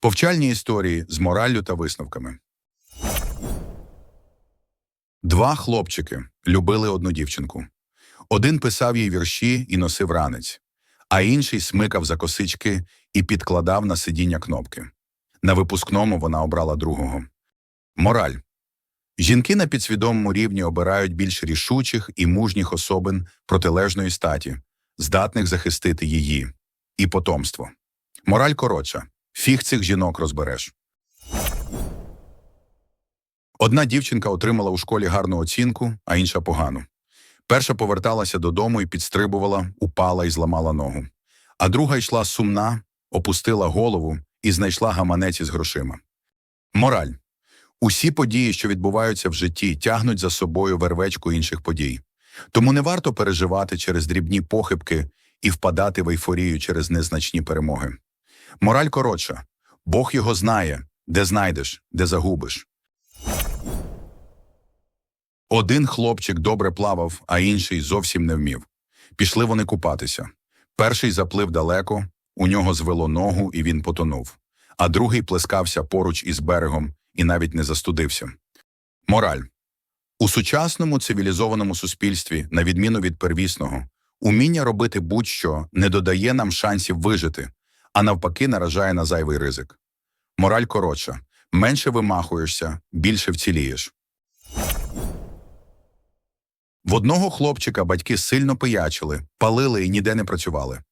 Повчальні історії з мораллю та висновками. Два хлопчики любили одну дівчинку. Один писав їй вірші і носив ранець, а інший смикав за косички і підкладав на сидіння кнопки. На випускному вона обрала другого. Мораль. Жінки на підсвідомому рівні обирають більш рішучих і мужніх особин протилежної статі, здатних захистити її і потомство. Мораль коротша. Фіг цих жінок розбереш. Одна дівчинка отримала у школі гарну оцінку, а інша погану. Перша поверталася додому і підстрибувала, упала і зламала ногу. А друга йшла сумна, опустила голову і знайшла гаманець із грошима. Мораль. Усі події, що відбуваються в житті, тягнуть за собою вервечку інших подій. Тому не варто переживати через дрібні похибки і впадати в ейфорію через незначні перемоги. Мораль коротша. Бог його знає, де знайдеш, де загубиш. Один хлопчик добре плавав, а інший зовсім не вмів. Пішли вони купатися. Перший заплив далеко, у нього звело ногу, і він потонув. А другий плескався поруч із берегом і навіть не застудився. Мораль. У сучасному цивілізованому суспільстві, на відміну від первісного, уміння робити будь-що не додає нам шансів вижити, а навпаки наражає на зайвий ризик. Мораль коротша. Менше вимахуєшся, більше вцілієш. В одного хлопчика батьки сильно пиячили, палили і ніде не працювали.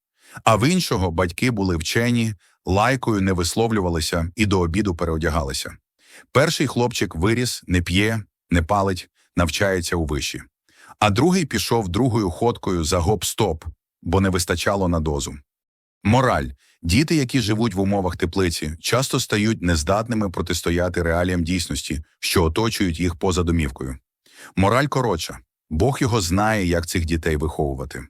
А в іншого батьки були вчені, лайкою не висловлювалися і до обіду переодягалися. Перший хлопчик виріс, не п'є, не палить, навчається у виші. А другий пішов другою ходкою за гоп-стоп, бо не вистачало на дозу. Мораль. Діти, які живуть в умовах теплиці, часто стають нездатними протистояти реаліям дійсності, що оточують їх поза домівкою. Мораль коротша. Бог його знає, як цих дітей виховувати.